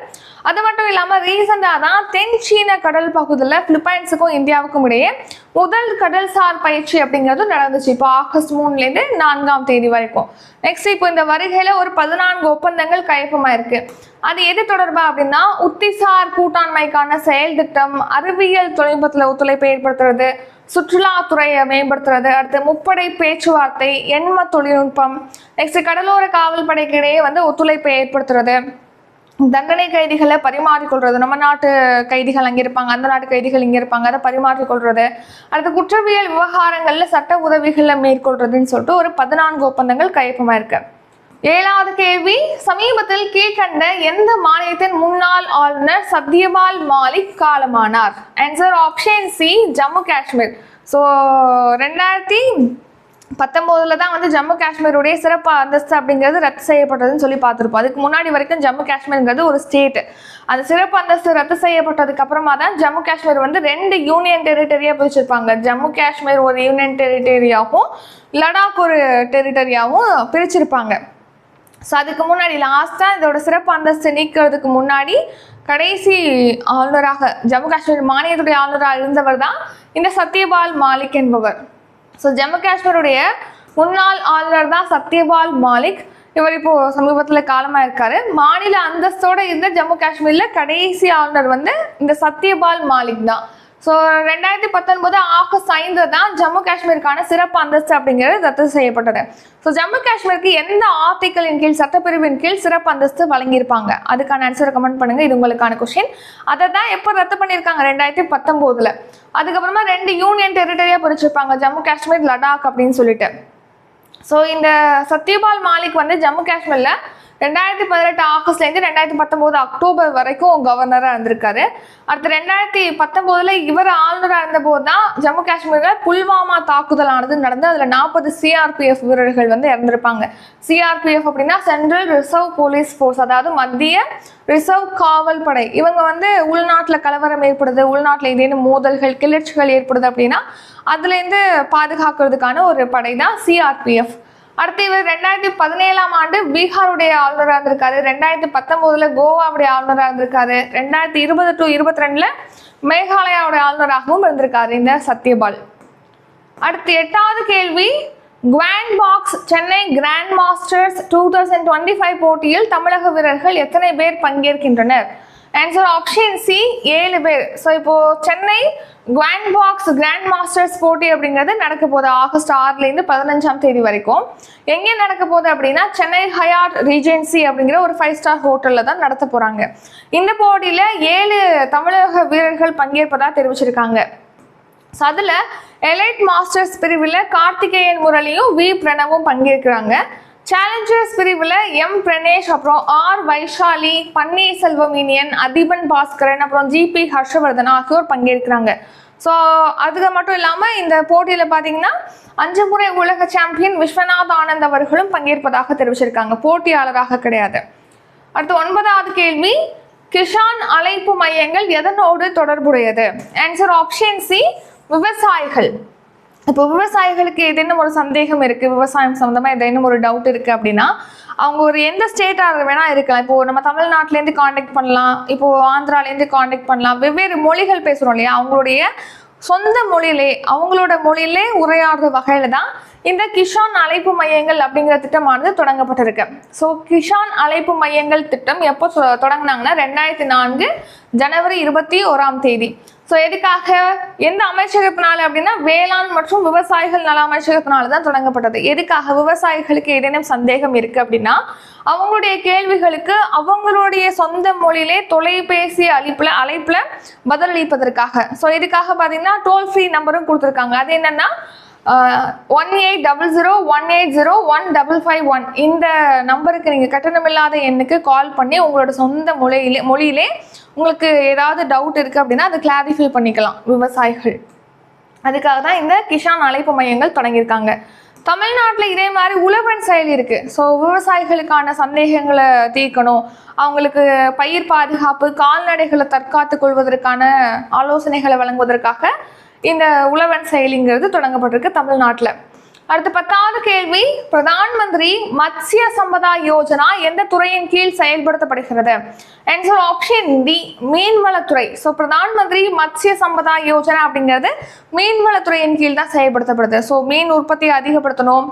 அது மட்டும் இல்லாமல் ரீசெண்டாக தான் தென் சீன கடல் பகுதியில் பிலிப்பைன்ஸுக்கும் இந்தியாவுக்கும் இடையே முதல் கடல்சார் பயிற்சி அப்படிங்கிறது நடந்துச்சு. இப்போ ஆகஸ்ட் மூணுலேருந்து நான்காம் தேதி வரைக்கும். நெக்ஸ்ட் இப்போ இந்த வருகையில் ஒரு பதினான்கு ஒப்பந்தங்கள் கையொப்பமாயிருக்கு. அது எது தொடர்பா அப்படின்னா உத்திசார் கூட்டாண்மைக்கான செயல் திட்டம் அறிவியல் தொழில்நுட்பத்தில் ஒத்துழைப்பை ஏற்படுத்துறது சுற்றுலாத்துறையை மேம்படுத்துறது. அடுத்து முப்படை பேச்சுவார்த்தை எண்ம தொழில்நுட்பம் நெக்ஸ்ட் கடலோர காவல் இடையே வந்து ஒத்துழைப்பை ஏற்படுத்துறது. தண்டனை கைதிகளை பரிமாறிக்கொள்றது நம்ம நாட்டு கைதிகள் அங்கே இருப்பாங்க அந்த நாட்டு கைதிகள் இங்கே இருப்பாங்க அதை பரிமாற்றிக்கொள்றது அடுத்து குற்றவியல் விவகாரங்களில் சட்ட உதவிகளை மேற்கொள்றதுன்னு சொல்லிட்டு ஒரு பதினான்கு ஒப்பந்தங்கள் கையொப்பமாக இருக்குது ஏழாவது கேள்வி சமீபத்தில் கீழ்கண்ட எந்த மாநிலத்தின் முன்னாள் ஆளுநர் சத்யபால் மாலிக் காலமானார்? Answer option C Jammu Kashmir. So ரெண்டாயிரத்தி பத்தொம்போதுல தான் வந்து ஜம்மு காஷ்மீருடைய சிறப்பு அந்தஸ்து அப்படிங்கிறது ரத்து செய்யப்பட்டதுன்னு சொல்லி பார்த்துருப்போம். அதுக்கு முன்னாடி வரைக்கும் ஜம்மு காஷ்மீருங்கிறது ஒரு ஸ்டேட் அந்த சிறப்பு அந்தஸ்து ரத்து செய்யப்பட்டதுக்கு அப்புறமா தான் ஜம்மு காஷ்மீர் வந்து ரெண்டு யூனியன் டெரிட்டரியாக பிரிச்சிருப்பாங்க. ஜம்மு காஷ்மீர் ஒரு யூனியன் டெரிட்டரியாகவும் லடாக் ஒரு டெரிட்டரியாகவும் பிரிச்சிருப்பாங்க. ஸோ அதுக்கு முன்னாடி லாஸ்ட்டாக இதோட சிறப்பு அந்தஸ்து நீக்கிறதுக்கு முன்னாடி கடைசி ஆளுநராக ஜம்மு காஷ்மீர் மாநிலத்துடைய ஆளுநராக இருந்தவர் தான் இந்த சத்யபால் மாலிக் என்பவர். ஸோ ஜம்மு காஷ்மீருடைய முன்னாள் ஆளுநர் தான் சத்யபால் மாலிக். இவர் இப்போ சமீபத்தில் காலமாக இருக்காரு. மாநில அந்தஸ்தோடு இருந்த ஜம்மு காஷ்மீரில் கடைசி ஆளுநர் வந்து இந்த சத்யபால் மாலிக் தான். ஸோ ரெண்டாயிரத்தி பத்தொன்பது ஆகஸ்ட் ஐந்து தான் ஜம்மு காஷ்மீருக்கான சிறப்பு அந்தஸ்து அப்படிங்கிறது ரத்து செய்யப்பட்டது. ஸோ ஜம்மு காஷ்மீருக்கு எந்த ஆர்டிக்கலின் கீழ் சட்டப்பிரிவின் கீழ் சிறப்பு அந்தஸ்து வழங்கியிருப்பாங்க? அதுக்கான ஆன்சரை கமெண்ட் பண்ணுங்க. இது உங்களுக்கான கொஷின் அதை தான் எப்போ ரத்து பண்ணியிருக்காங்க? ரெண்டாயிரத்தி பத்தொம்போதுல அதுக்கப்புறமா ரெண்டு யூனியன் டெரிட்டரியாக பிரிச்சிருப்பாங்க. ஜம்மு காஷ்மீர் லடாக் அப்படின்னு சொல்லிட்டு. ஸோ இந்த சத்யபால் மாலிக் வந்து ஜம்மு காஷ்மீரில் ரெண்டாயிரத்தி பதினெட்டு ஆகஸ்ட்லேருந்து ரெண்டாயிரத்தி பத்தொம்போது அக்டோபர் வரைக்கும் கவர்னராக இருந்திருக்காரு. அடுத்து ரெண்டாயிரத்தி பத்தொம்போதில் இவர் ஆளுநராக இருந்தபோது தான் ஜம்மு காஷ்மீரில் புல்வாமா தாக்குதல் ஆனது நடந்து அதில் நாற்பது சிஆர்பிஎஃப் வீரர்கள் வந்து இறந்திருப்பாங்க. சிஆர்பிஎஃப் அப்படின்னா சென்ட்ரல் ரிசர்வ் போலீஸ் ஃபோர்ஸ் அதாவது மத்திய ரிசர்வ் காவல் படை. இவங்க வந்து உள்நாட்டில் கலவரம் ஏற்படுது உள்நாட்டில் ஏதேனும் மோதல்கள் கிளர்ச்சிகள் ஏற்படுது அப்படின்னா அதுலேருந்து பாதுகாக்கிறதுக்கான ஒரு படை தான் சிஆர்பிஎஃப் அடுத்து இவர் ரெண்டாயிரத்தி பதினேழாம் ஆண்டு பீகாருடைய ஆளுநராக இருந்திருக்காரு. ரெண்டாயிரத்தி பத்தொம்போதுல கோவாவுடைய ஆளுநராக இருந்திருக்காரு. ரெண்டாயிரத்தி இருபது டு இருபத்தி ரெண்டுல மேகாலயாவுடைய ஆளுநராகவும் இருந்திருக்காரு இந்த சத்யபால். அடுத்து எட்டாவது கேள்வி grand box Chennai grand masters two thousand twenty five போட்டியில் தமிழக வீரர்கள் எத்தனை பேர் பங்கேற்கின்றனர்? ஆன்சர் ஆப்ஷன் சி ஏழு பேர். ஸோ இப்போ Chennai grand box grand masters போட்டி அப்படிங்கிறது நடக்க போகுது. ஆகஸ்ட் ஆறுலேருந்து பதினஞ்சாம் தேதி வரைக்கும். எங்கே நடக்க போகுது அப்படின்னா சென்னை ஹயாட் ரீஜென்சி அப்படிங்கிற ஒரு ஃபைவ் ஸ்டார் ஹோட்டலில் தான் நடத்த போகிறாங்க இந்த போட்டியில் ஏழு தமிழக வீரர்கள் பங்கேற்பதாக தெரிவிச்சிருக்காங்க. ஸோ அதில் எலைட் மாஸ்டர்ஸ் பிரிவில் கார்த்திகேயன் முரளியும் வி பிரணவும் பங்கேற்கிறாங்க. சேலஞ்சர்ஸ் பிரிவில் எம் பிரணேஷ் அப்புறம் ஆர் வைஷாலி பன்னீர்செல்வம் இனியன் அதிபன் பாஸ்கரன் அப்புறம் ஜிபி ஹர்ஷவர்தன் ஆகியோர் பங்கேற்கிறாங்க. ஸோ அதுக்கு மட்டும் இல்லாமல் இந்த போட்டியில் பார்த்தீங்கன்னா அஞ்சு முறை உலக சாம்பியன் விஸ்வநாத் ஆனந்த் அவர்களும் பங்கேற்பதாக தெரிவிச்சிருக்காங்க. போட்டியாளராக கிடையாது. அடுத்து ஒன்பதாவது கேள்வி. கிஷான் அழைப்பு மையங்கள் எதனோடு தொடர்புடையது? ஆன்சர் ஆப்ஷன் சி விவசாயிகள். இப்போ விவசாயிகளுக்கு ஏதேனும் ஒரு சந்தேகம் இருக்குது விவசாயம் சம்மந்தமாக ஏதேனும் ஒரு டவுட் இருக்குது அப்படின்னா அவங்க ஒரு எந்த ஸ்டேட்டாக வேணால் இருக்கலாம். இப்போ நம்ம தமிழ்நாட்டிலேருந்து காண்டாக்ட் பண்ணலாம் இப்போது ஆந்திராலேருந்து காண்டாக்ட் பண்ணலாம். வெவ்வேறு மொழிகள் பேசுகிறோம் இல்லையா? அவங்களுடைய சொந்த மொழியிலே அவங்களோட மொழியிலே உரையாடுற வகையில் தான் இந்த கிஷான் அழைப்பு மையங்கள் அப்படிங்கிற திட்டமானது தொடங்கப்பட்டிருக்கு. ஸோ கிஷான் அழைப்பு மையங்கள் திட்டம் எப்போ தொடங்கினாங்கன்னா ரெண்டாயிரத்தி நான்கு ஜனவரி இருபத்தி ஓராம் தேதி. ஸோ எதுக்காக எந்த அமைச்சகத்தினால அப்படின்னா வேளாண் மற்றும் விவசாயிகள் நல அமைச்சகத்தினால தான் தொடங்கப்பட்டது. எதுக்காக விவசாயிகளுக்கு ஏதேனும் சந்தேகம் இருக்கு அப்படின்னா அவங்களுடைய கேள்விகளுக்கு அவங்களுடைய சொந்த மொழியிலே தொலைபேசி அழைப்புல அழைப்புல பதிலளிப்பதற்காக. ஸோ இதுக்காக பார்த்தீங்கன்னா டோல் ஃப்ரீ நம்பரும் கொடுத்துருக்காங்க. அது என்னன்னா one eight double zero one eight zero one double five one இந்த நம்பருக்கு நீங்கள் கட்டணமில்லாத எண்ணுக்கு கால் பண்ணி உங்களோட சொந்த மொழியிலே மொழியிலே உங்களுக்கு ஏதாவது டவுட் இருக்குது அப்படின்னா அதை கிளாரிஃபை பண்ணிக்கலாம் விவசாயிகள். அதுக்காக தான் இந்த கிஷான் அழைப்பு மையங்கள் தொடங்கியிருக்காங்க. தமிழ்நாட்டில் இதே மாதிரி உழவன் செயல் இருக்குது ஸோ விவசாயிகளுக்கான சந்தேகங்களை தீர்க்கணும். அவங்களுக்கு பயிர் பாதுகாப்பு கால்நடைகளை தற்காத்து கொள்வதற்கான ஆலோசனைகளை வழங்குவதற்காக இந்த உழவன் செயலிங்கிறது தொடங்கப்பட்டிருக்கு தமிழ்நாட்டில். அடுத்து பத்தாவது கேள்வி பிரதான் மந்திரி மத்ஸ்ய சம்பதா யோஜனா எந்த துறையின் கீழ் செயல்படுத்தப்படுகிறது? ஆன்சர் ஆப்ஷன் டி மீன்வளத்துறை. ஸோ பிரதான் மந்திரி மத்ஸ்ய சம்பதா யோஜனா அப்படிங்கிறது மீன்வளத்துறையின் கீழ் தான் செயல்படுத்தப்படுது. ஸோ மீன் உற்பத்தியை அதிகப்படுத்தணும்.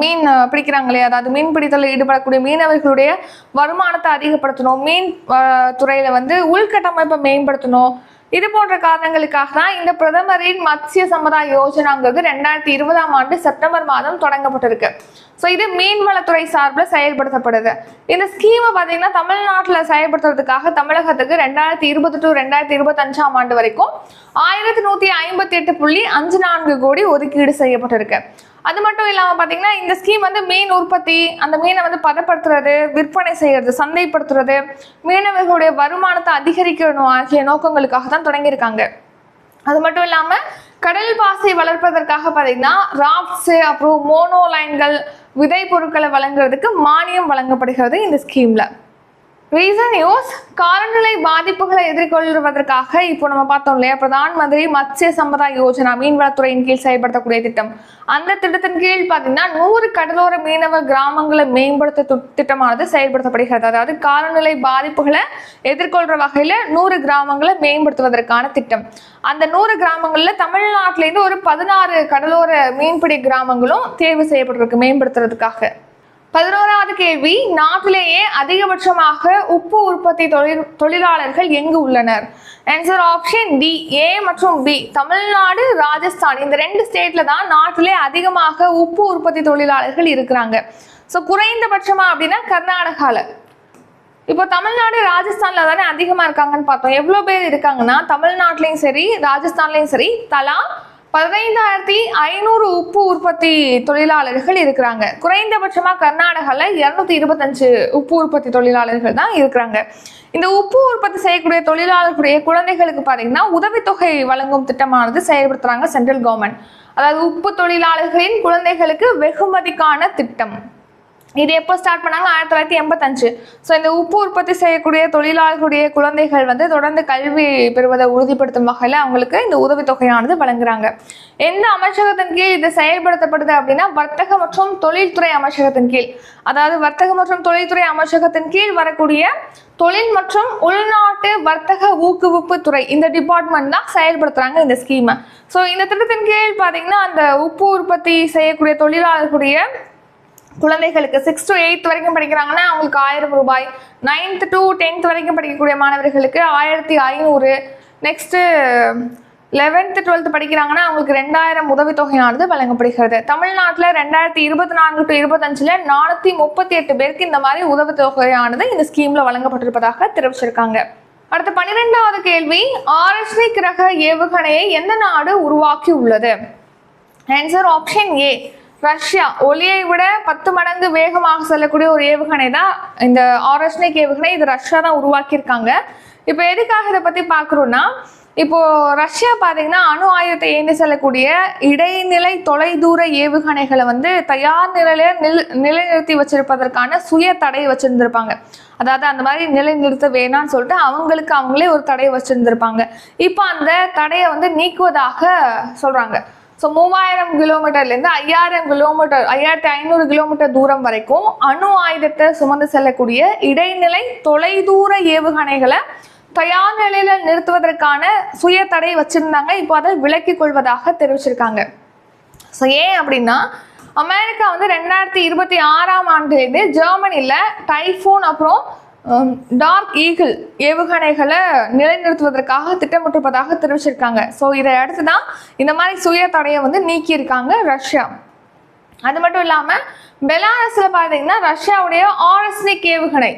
மீன் பிடிக்கிறாங்களே பிடிக்கிறாங்க இல்லையா அதாவது மீன் பிடித்தலில் ஈடுபடக்கூடிய மீனவர்களுடைய வருமானத்தை அதிகப்படுத்தணும். மீன் ஆஹ், துறையில வந்து உள்கட்டமைப்பை மேம்படுத்தணும். இது போன்ற காரணங்களுக்காக தான் இந்த பிரதமரின் மத்ஸ்ய சமுதாய யோஜனாங்கிறது ரெண்டாயிரத்தி இருபதாம் ஆண்டு செப்டம்பர் மாதம் தொடங்கப்பட்டிருக்கு. ஸோ இது மீன்வளத்துறை சார்பில் செயல்படுத்தப்படுது. இந்த ஸ்கீமை பார்த்தீங்கன்னா தமிழ்நாட்டில் செயல்படுத்துறதுக்காக தமிழகத்துக்கு ரெண்டாயிரத்தி இருபது டு ரெண்டாயிரத்தி இருபத்தஞ்சாம் ஆண்டு வரைக்கும் ஆயிரத்தி நூற்றி ஐம்பத்தி எட்டு புள்ளி அஞ்சு நான்கு கோடி ஒதுக்கீடு செய்யப்பட்டிருக்கு. அது மட்டும் இல்லாமல் பார்த்தீங்கன்னா இந்த ஸ்கீம் வந்து மீன் உற்பத்தி அந்த மீனை வந்து பதப்படுத்துறது விற்பனை செய்யறது சந்தைப்படுத்துறது மீனவர்களுடைய வருமானத்தை அதிகரிக்கணும் ஆகிய நோக்கங்களுக்காக தான் தொடங்கியிருக்காங்க. அது மட்டும் இல்லாமல் கடல் பாசை வளர்ப்பதற்காக பார்த்தீங்கன்னா ராப்ட்ஸு அப்புறம் மோனோ லைன்கள் விதை பொருட்களை வழங்குறதுக்கு மானியம் வழங்கப்படுகிறது இந்த ஸ்கீமில் ரீசன் நியூஸ் காலநிலை பாதிப்புகளை எதிர்கொள்வதற்காக இப்போ நம்ம பார்த்தோம் இல்லையா? பிரதான் மந்திரி மத்ஸ்ய சம்பதா யோஜனா மீன்வளத்துறையின் கீழ் செயல்படுத்தக்கூடிய திட்டம். அந்த திட்டத்தின் கீழ் பார்த்தீங்கன்னா நூறு கடலோர மீனவ கிராமங்களை மேம்படுத்த து- திட்டமானது செயல்படுத்தப்படுகிறது. அதாவது காலநிலை பாதிப்புகளை எதிர்கொள்ற வகையில் நூறு கிராமங்களை மேம்படுத்துவதற்கான திட்டம். அந்த நூறு கிராமங்களில் தமிழ்நாட்டிலேருந்து ஒரு பதினாறு கடலோர மீன்பிடி கிராமங்களும் தேர்வு செய்யப்பட்டிருக்கு மேம்படுத்துறதுக்காக. பதினோராவது கேள்வி நாட்டிலேயே அதிகபட்சமாக உப்பு உற்பத்தி தொழில் தொழிலாளர்கள் எங்கு உள்ளனர்? ஆன்சர் ஆப்ஷன் டி ஏ மற்றும் பி தமிழ்நாடு ராஜஸ்தான். இந்த ரெண்டு ஸ்டேட்ல தான் நாட்டிலே அதிகமாக உப்பு உற்பத்தி தொழிலாளர்கள் இருக்கிறாங்க. ஸோ குறைந்தபட்சமா அப்படின்னா கர்நாடகால. இப்போ தமிழ்நாடு ராஜஸ்தான்ல தானே அதிகமா இருக்காங்கன்னு பார்த்தோம். எவ்வளோ பேர் இருக்காங்கன்னா தமிழ்நாட்டிலையும் சரி ராஜஸ்தான்லையும் சரி தலா பதினைந்தாயிரத்தி ஐநூறு உப்பு உற்பத்தி தொழிலாளர்கள் இருக்கிறாங்க. குறைந்தபட்சமா கர்நாடகால இருநூத்தி இருபத்தஞ்சு உப்பு உற்பத்தி தொழிலாளர்கள் தான் இருக்கிறாங்க. இந்த உப்பு உற்பத்தி செய்யக்கூடிய தொழிலாளர்களுடைய குழந்தைகளுக்கு பார்த்தீங்கன்னா உதவித்தொகை வழங்கும் திட்டமானது செயல்படுத்துறாங்க சென்ட்ரல் கவர்மெண்ட். அதாவது உப்பு தொழிலாளர்களின் குழந்தைகளுக்கு வெகுமதிக்கான திட்டம். இது எப்போ ஸ்டார்ட் பண்ணாங்க? ஆயிரத்தி தொள்ளாயிரத்தி எண்பத்தஞ்சு ஸோ இந்த உப்பு உற்பத்தி செய்யக்கூடிய தொழிலாளர்களுடைய குழந்தைகள் வந்து தொடர்ந்து கல்வி பெறுவதை உறுதிப்படுத்தும் வகையில் அவங்களுக்கு இந்த உதவித்தொகையானது வழங்குறாங்க. எந்த அமைச்சகத்தின் கீழ் இது செயல்படுத்தப்படுது அப்படின்னா வர்த்தக மற்றும் தொழில்துறை அமைச்சகத்தின் கீழ். அதாவது வர்த்தக மற்றும் தொழில்துறை அமைச்சகத்தின் கீழ் வரக்கூடிய தொழில் மற்றும் உள்நாட்டு வர்த்தக ஊக்குவிப்பு துறை இந்த டிபார்ட்மெண்ட் தான் செயல்படுத்துறாங்க இந்த ஸ்கீமை ஸோ இந்த திட்டத்தின் கீழ் பார்த்தீங்கன்னா அந்த உப்பு உற்பத்தி செய்யக்கூடிய தொழிலாளர்களுடைய குழந்தைகளுக்கு சிக்ஸ் டு எயித் வரைக்கும் படிக்கிறாங்கன்னா அவங்களுக்கு ஆயிரம் ரூபாய். நைன்த் டு டென்த் வரைக்கும் படிக்கக்கூடிய மாணவர்களுக்கு ஆயிரத்தி ஐநூறு. நெக்ஸ்ட்டு லெவன்த்து டுவெல்த் படிக்கிறாங்கன்னா அவங்களுக்கு ரெண்டாயிரம் உதவித்தொகையானது வழங்கப்படுகிறது. தமிழ்நாட்டில் ரெண்டாயிரத்தி இருபத்தி நான்கு டு இருபத்தஞ்சில் நானூற்றி முப்பத்தி எட்டு பேருக்கு இந்த மாதிரி உதவித்தொகையானது இந்த ஸ்கீமில் வழங்கப்பட்டிருப்பதாக தெரிவிச்சிருக்காங்க. அடுத்த பன்னிரெண்டாவது கேள்வி ஆர்எஸ்வி கிரக ஏவுகணையை எந்த நாடு உருவாக்கி உள்ளது ஆன்சர் ஆப்ஷன் ஏ ரஷ்யா. ஒளியை விட பத்து மடங்கு வேகமாக செல்லக்கூடிய ஒரு ஏவுகணை தான் இந்த ஆரஸ்னிக் ஏவுகணை. இது ரஷ்யா தான் உருவாக்கியிருக்காங்க. இப்போ எதுக்காக இதை பற்றி பார்க்குறோன்னா இப்போ ரஷ்யா பார்த்தீங்கன்னா அணு ஆயுதத்தை ஏந்தி செல்லக்கூடிய இடைநிலை தொலைதூர ஏவுகணைகளை வந்து தயார் நிலையில நில் நிலைநிறுத்தி வச்சிருப்பதற்கான சுய தடை வச்சிருந்திருப்பாங்க. அதாவது அந்த மாதிரி நிலைநிறுத்த வேணாம்னு சொல்லிட்டு அவங்களுக்கு அவங்களே ஒரு தடையை வச்சிருந்திருப்பாங்க. இப்போ அந்த தடையை வந்து நீக்குவதாக சொல்றாங்க. ஸோ மூவாயிரம் கிலோமீட்டர்லேருந்து ஐயாயிரம் கிலோமீட்டர் ஐயாயிரத்தி ஐநூறு கிலோமீட்டர் தூரம் வரைக்கும் அணு ஆயுதத்தை சுமந்து செல்லக்கூடிய இடைநிலை தொலைதூர ஏவுகணைகளை தயார் நிலையில நிறுத்துவதற்கான சுய தடை வச்சிருந்தாங்க. இப்போ அதை விலக்கிக் கொள்வதாக தெரிவிச்சிருக்காங்க. ஸோ ஏன் அப்படின்னா அமெரிக்கா வந்து ரெண்டாயிரத்தி இருபத்தி ஆறாம் ஆண்டுலேருந்து ஜெர்மனியில் டைஃபூன் அப்புறம் Um, டார்க் ஈகிள் ஏவுகணைகளை நிலைநிறுத்துவதற்காக திட்டமிட்டிருப்பதாக தெரிவிச்சிருக்காங்க. ஸோ இதை அடுத்து தான் இந்த மாதிரி சுய தடையை வந்து நீக்கியிருக்காங்க ரஷ்யா. அது மட்டும் இல்லாமல் பெலாரஸில் பார்த்தீங்கன்னா ரஷ்யாவுடைய ஆரஸ்னிக் ஏவுகணை.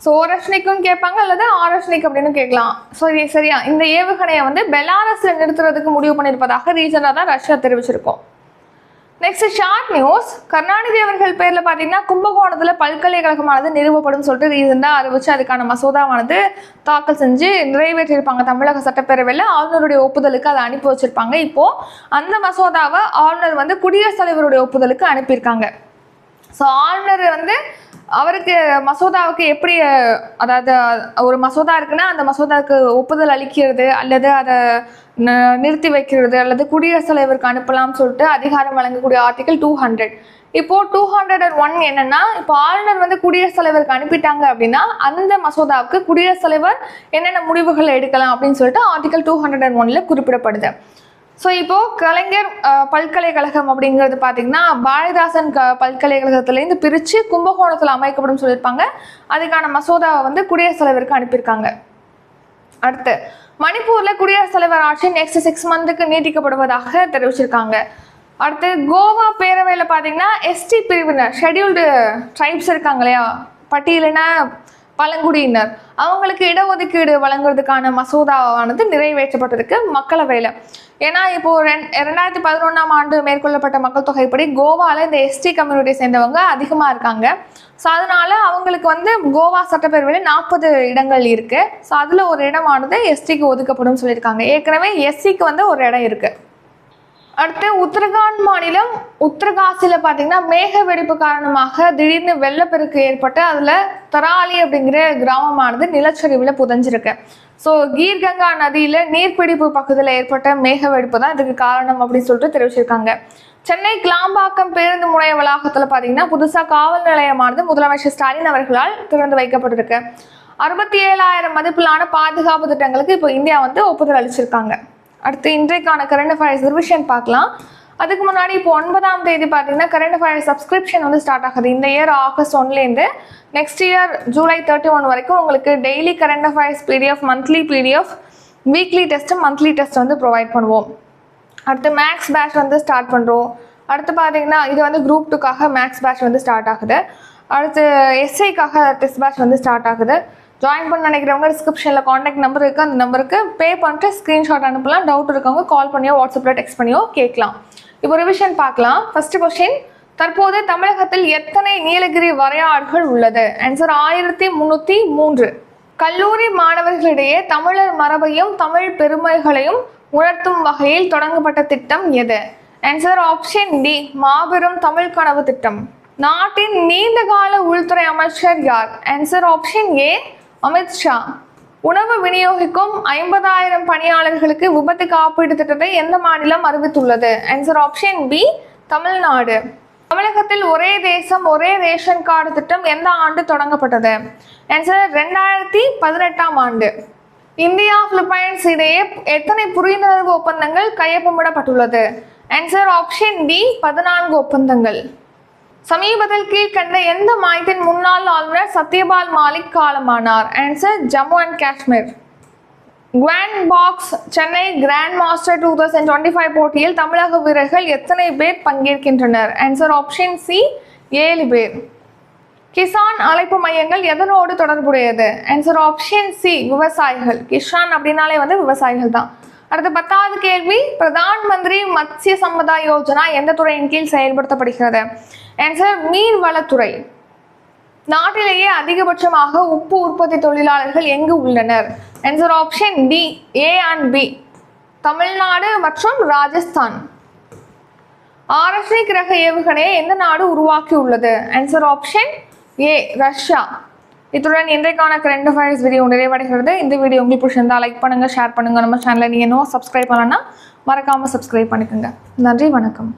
ஸோ ஓரஸ்னிக்கும் கேட்பாங்க அல்லது ஆரஸ்னிக் அப்படின்னு கேட்கலாம். ஸோ இது சரியா இந்த ஏவுகணையை வந்து பெலாரஸில் நிறுத்துறதுக்கு முடிவு பண்ணியிருப்பதாக ரீசனாக தான் ரஷ்யா தெரிவிச்சிருக்கோம். நெக்ஸ்ட் ஷார்ட் நியூஸ் கருணாநிதி அவர்கள் பேரில் பார்த்தீங்கன்னா கும்பகோணத்தில் பல்கலைக்கழகமானது நிறுவப்படும் சொல்லிட்டு ரீசெண்டாக அறிவிச்சு அதுக்கான மசோதாவானது தாக்கல் செஞ்சு நிறைவேற்றியிருப்பாங்க தமிழக சட்டப்பேரவையில். ஆளுநருடைய ஒப்புதலுக்கு அதை அனுப்பி வச்சிருப்பாங்க. இப்போது அந்த மசோதாவை ஆளுநர் வந்து குடியரசுத் தலைவருடைய ஒப்புதலுக்கு அனுப்பியிருக்காங்க. ஸோ ஆளுநர் வந்து அவருக்கு மசோதாவுக்கு எப்படி அதாவது ஒரு மசோதா இருக்குன்னா அந்த மசோதாவுக்கு ஒப்புதல் அளிக்கிறது அல்லது அதை நிறுத்தி வைக்கிறது அல்லது குடியரசுத் தலைவருக்கு அனுப்பலாம்னு சொல்லிட்டு அதிகாரம் வழங்கக்கூடிய ஆர்டிகல் டூ ஹண்ட்ரட் இப்போ டூ ஹண்ட்ரட் அண்ட் ஒன் என்னன்னா இப்போ ஆளுநர் வந்து குடியரசுத் தலைவருக்கு அனுப்பிட்டாங்க அப்படின்னா அந்த மசோதாவுக்கு குடியரசுத் தலைவர் என்னென்ன முடிவுகளை எடுக்கலாம் அப்படின்னு சொல்லிட்டு ஆர்டிகல் டூ ஹண்ட்ரட் அண்ட் ஒன்ல குறிப்பிடப்படுது. ஸோ இப்போ கலைஞர் பல்கலைக்கழகம் அப்படிங்கிறது பார்த்தீங்கன்னா பாரதிதாசன் க பல்கலைக்கழகத்துலேருந்து பிரித்து கும்பகோணத்தில் அமைக்கப்படும் சொல்லியிருப்பாங்க. அதுக்கான மசோதாவை வந்து குடியரசுத் தலைவருக்கு அனுப்பியிருக்காங்க. அடுத்து மணிப்பூர்ல குடியரசுத் தலைவர் ஆட்சி நெக்ஸ்ட் சிக்ஸ் மந்த்துக்கு நீட்டிக்கப்படுவதாக தெரிவிச்சிருக்காங்க. அடுத்து கோவா பேரவையில் பார்த்தீங்கன்னா எஸ்டி பிரிவினர் ஷெட்யூல்டு ட்ரைப்ஸ் இருக்காங்க இல்லையா? பட்டியலின பழங்குடியினர். அவங்களுக்கு இடஒதுக்கீடு வழங்குறதுக்கான மசோதாவானது நிறைவேற்றப்பட்டிருக்கு மக்களவையில். ஏன்னா இப்போ ரெண் ரெண்டாயிரத்தி பதினொன்றாம் ஆண்டு மேற்கொள்ளப்பட்ட மக்கள் தொகைப்படி கோவாவில் இந்த எஸ்டி கம்யூனிட்டியை சேர்ந்தவங்க அதிகமாக இருக்காங்க. ஸோ அதனால அவங்களுக்கு வந்து கோவா சட்டப்பேரவையில் நாற்பது இடங்கள் இருக்குது ஸோ அதில் ஒரு இடமானது எஸ்டிக்கு ஒதுக்கப்படும் சொல்லியிருக்காங்க. ஏற்கனவே எஸ்சிக்கு வந்து ஒரு இடம் இருக்குது அடுத்து உத்தரகாண்ட் மாநிலம் உத்தரகாசியில் பார்த்தீங்கன்னா மேக வெடிப்பு காரணமாக திடீர்னு வெள்ளப்பெருக்கு ஏற்பட்டு அதில் தராலி அப்படிங்கிற கிராமமானது நிலச்சரிவில் புதஞ்சிருக்கு. ஸோ கீர்கங்கா நதியில் நீர்பிடிப்பு பகுதியில் ஏற்பட்ட மேக வெடிப்பு தான் இதுக்கு காரணம் அப்படின்னு சொல்லிட்டு தெரிவிச்சிருக்காங்க. சென்னை கிளாம்பாக்கம் பேருந்து முனைய வளாகத்தில் பார்த்தீங்கன்னா புதுசாக காவல் நிலையமானது முதலமைச்சர் ஸ்டாலின் அவர்களால் திறந்து வைக்கப்பட்டிருக்கு. அறுபத்தி ஏழாயிரம் மதிப்பிலான பாதுகாப்பு திட்டங்களுக்கு இப்போ இந்தியா வந்து ஒப்புதல் அளிச்சிருக்காங்க. அடுத்து இன்றைக்கான கரண்ட் அஃபேர்ஸ் ரிவிஷன் பார்க்கலாம். அதுக்கு முன்னாடி இப்போ ஒன்பதாம் தேதி பார்த்தீங்கன்னா கரண்ட் அஃபேர்ஸ் சப்ஸ்கிரிப்ஷன் வந்து ஸ்டார்ட் ஆகுது. இந்த இயர் ஆகஸ்ட் ஒன்லேருந்து next year July thirty one வரைக்கும் உங்களுக்கு daily current affairs PDF monthly PDF weekly test monthly test வந்து ப்ரொவைட் பண்ணுவோம். அடுத்து மேக்ஸ் பேட்ச் வந்து ஸ்டார்ட் பண்ணுறோம் அடுத்து பார்த்தீங்கன்னா இது வந்து குரூப் டூக்காக மேக்ஸ் பேட்ச் வந்து ஸ்டார்ட் ஆகுது. அடுத்து எஸ்ஐக்காக டெஸ்ட் பேட்ச் வந்து ஸ்டார்ட் ஆகுது. ஜாயின் பண்ண நினைக்கிறவங்க டிஸ்கிரிப்ஷனில் காண்டாக்ட் நம்பர் இருக்குது அந்த நம்பருக்கு பே பண்ணிட்டு ஸ்க்ரீன்ஷாட் அனுப்பலாம். டவுட் இருக்கவங்க கால் பண்ணியோ வாட்ஸ்அப்பில் டெக்ஸ்ட் பண்ணியோ கேட்கலாம். இப்போ ரிவிஷன் பார்க்கலாம். ஃபர்ஸ்ட் கொஸ்டின் தற்போது தமிழகத்தில் எத்தனை நீலகிரி வரையாடுகள் உள்ளது? ஆன்சர் ஆயிரத்தி முந்நூற்றி மூன்று. கல்லூரி மாணவர்களிடையே தமிழர் மரபையும் தமிழ் பெருமைகளையும் உணர்த்தும் வகையில் தொடங்கப்பட்ட திட்டம் எது? ஆன்சர் ஆப்ஷன் டி மாபெரும் தமிழ் கனவு திட்டம். நாட்டின் நீண்டகால உள்துறை அமைச்சர் யார்? ஆன்சர் ஆப்ஷன் ஏ அமித்ஷா உணவு விநியோகிக்கும் ஐம்பதாயிரம் பணியாளர்களுக்கு விபத்து காப்பீடு திட்டத்தை எந்த மாநிலம் அறிவித்துள்ளது? Answer option B Tamil Nadu. தமிழகத்தில் ஒரே தேசம் ஒரே ரேஷன் கார்டு திட்டம் எந்த ஆண்டு தொடங்கப்பட்டது? ஆன்சர் ரெண்டாயிரத்தி பதினெட்டாம் ஆண்டு. இந்தியா பிலிப்பைன்ஸ் இடையே எத்தனை புரிந்துணர்வு ஒப்பந்தங்கள் கையொப்பமிடப்பட்டுள்ளது? ஆன்சர் ஆப்ஷன் டி பதினான்கு ஒப்பந்தங்கள். சமீபத்தில் கீழ்கண்ட எந்த மாநிலத்தின் முன்னாள் ஆளுநர் சத்யபால் மாலிக் காலமானார்? Answer Jammu and Kashmir grand box Chennai grand master two thousand twenty five போட்டியில் தமிழக வீரர்கள் எத்தனை பேர் பங்கேற்கின்றனர்? ஆன்சர் ஆப்ஷன் சி ஏழு பேர். கிசான் அழைப்பு மையங்கள் எதனோடு தொடர்புடையது? ஆன்சர் ஆப்ஷன் சி விவசாயிகள். கிஷான் அப்படின்னாலே வந்து விவசாயிகள் தான். அடுத்த பத்தாவது கேள்வி பிரதான் மந்திரி மத்திய சம்பதா யோஜனா எந்த துறையின் கீழ் செயல்படுத்தப்படுகிறது? ஆன்சர் மீன் வளத்துறை நாட்டிலேயே அதிகபட்சமாக உப்பு உற்பத்தி தொழிலாளர்கள் எங்கு உள்ளனர்? Answer option D A and B Tamil Nadu மற்றும் ராஜஸ்தான். ஆர்எஸ்ஐ கிரக ஏவுகணையை எந்த நாடு உருவாக்கி உள்ளது ஆன்சர் ஆப்ஷன் ஏ ரஷ்யா. இத்துடன் இன்றைக்கான கரண்ட் அஃபேர்ஸ் வீடியோ நிறைவடைகிறது. இந்த வீடியோ உங்களுக்கு பிடிச்சிருந்தா லைக் பண்ணுங்க ஷேர் பண்ணுங்க. நம்ம சேனலை நீங்கள் இன்னும் சப்ஸ்கிரைப் பண்ணலன்னா மறக்காமல் சப்ஸ்கிரைப் பண்ணிக்கோங்க. நன்றி வணக்கம்.